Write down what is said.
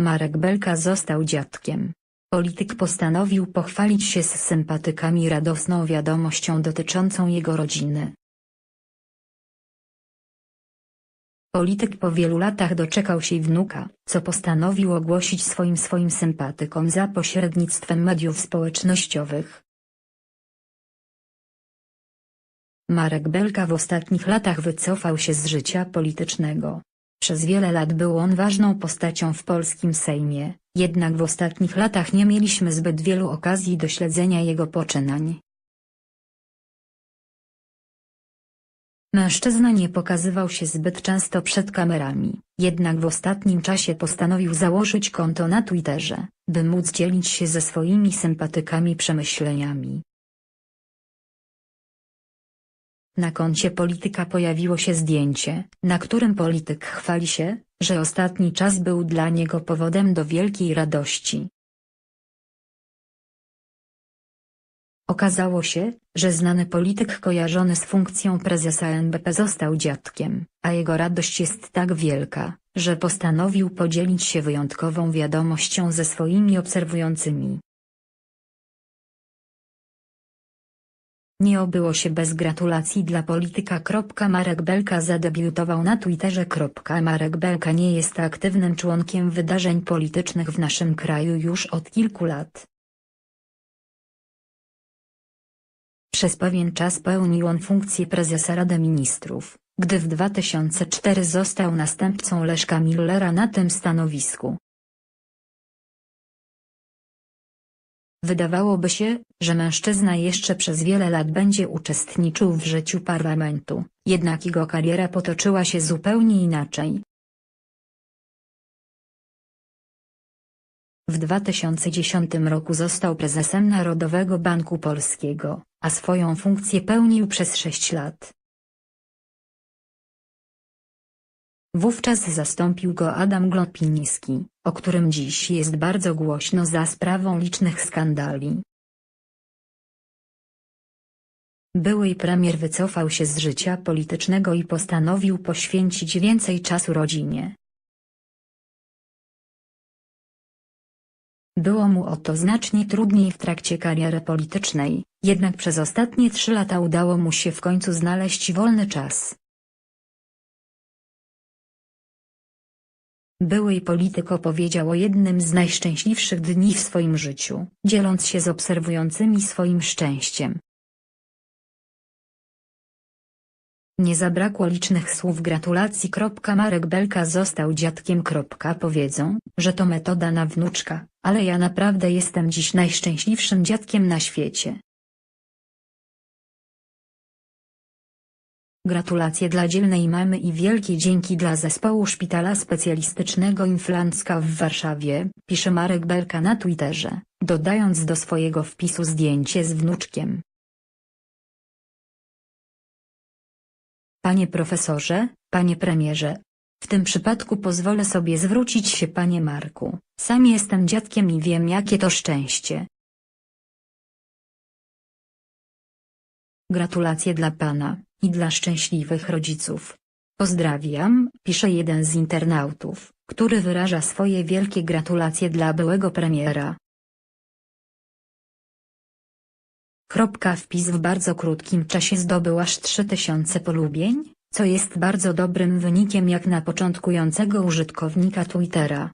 Marek Belka został dziadkiem. Polityk postanowił pochwalić się z sympatykami radosną wiadomością dotyczącą jego rodziny. Polityk po wielu latach doczekał się wnuka, co postanowił ogłosić swoim swoim sympatykom za pośrednictwem mediów społecznościowych. Marek Belka w ostatnich latach wycofał się z życia politycznego. Przez wiele lat był on ważną postacią w polskim Sejmie, jednak w ostatnich latach nie mieliśmy zbyt wielu okazji do śledzenia jego poczynań. Mężczyzna nie pokazywał się zbyt często przed kamerami, jednak w ostatnim czasie postanowił założyć konto na Twitterze, by móc dzielić się ze swoimi sympatykami przemyśleniami. Na koncie polityka pojawiło się zdjęcie, na którym polityk chwali się, że ostatni czas był dla niego powodem do wielkiej radości. Okazało się, że znany polityk kojarzony z funkcją prezesa NBP został dziadkiem, a jego radość jest tak wielka, że postanowił podzielić się wyjątkową wiadomością ze swoimi obserwującymi. Nie obyło się bez gratulacji dla polityka. Marek Belka zadebiutował na Twitterze. Marek Belka nie jest aktywnym członkiem wydarzeń politycznych w naszym kraju już od kilku lat. Przez pewien czas pełnił on funkcję prezesa Rady Ministrów, gdy w 2004 został następcą Leszka Millera na tym stanowisku. Wydawałoby się, że mężczyzna jeszcze przez wiele lat będzie uczestniczył w życiu parlamentu, jednak jego kariera potoczyła się zupełnie inaczej. W 2010 roku został prezesem Narodowego Banku Polskiego, a swoją funkcję pełnił przez sześć lat. Wówczas zastąpił go Adam Glapiński, o którym dziś jest bardzo głośno za sprawą licznych skandali. Były premier wycofał się z życia politycznego i postanowił poświęcić więcej czasu rodzinie. Było mu o to znacznie trudniej w trakcie kariery politycznej, jednak przez ostatnie trzy lata udało mu się w końcu znaleźć wolny czas. Były polityk opowiedział o jednym z najszczęśliwszych dni w swoim życiu, dzieląc się z obserwującymi swoim szczęściem. Nie zabrakło licznych słów gratulacji. Marek Belka został dziadkiem. Powiedzą, że to metoda na wnuczka, ale ja naprawdę jestem dziś najszczęśliwszym dziadkiem na świecie. Gratulacje dla dzielnej mamy i wielkie dzięki dla zespołu Szpitala Specjalistycznego Inflancka w Warszawie, pisze Marek Belka na Twitterze, dodając do swojego wpisu zdjęcie z wnuczkiem. Panie profesorze, panie premierze. W tym przypadku pozwolę sobie zwrócić się panie Marku, sam jestem dziadkiem i wiem jakie to szczęście. Gratulacje dla pana, i dla szczęśliwych rodziców. Pozdrawiam, pisze jeden z internautów, który wyraża swoje wielkie gratulacje dla byłego premiera. Kropka wpis w bardzo krótkim czasie zdobył aż 3000 polubień, co jest bardzo dobrym wynikiem jak na początkującego użytkownika Twittera.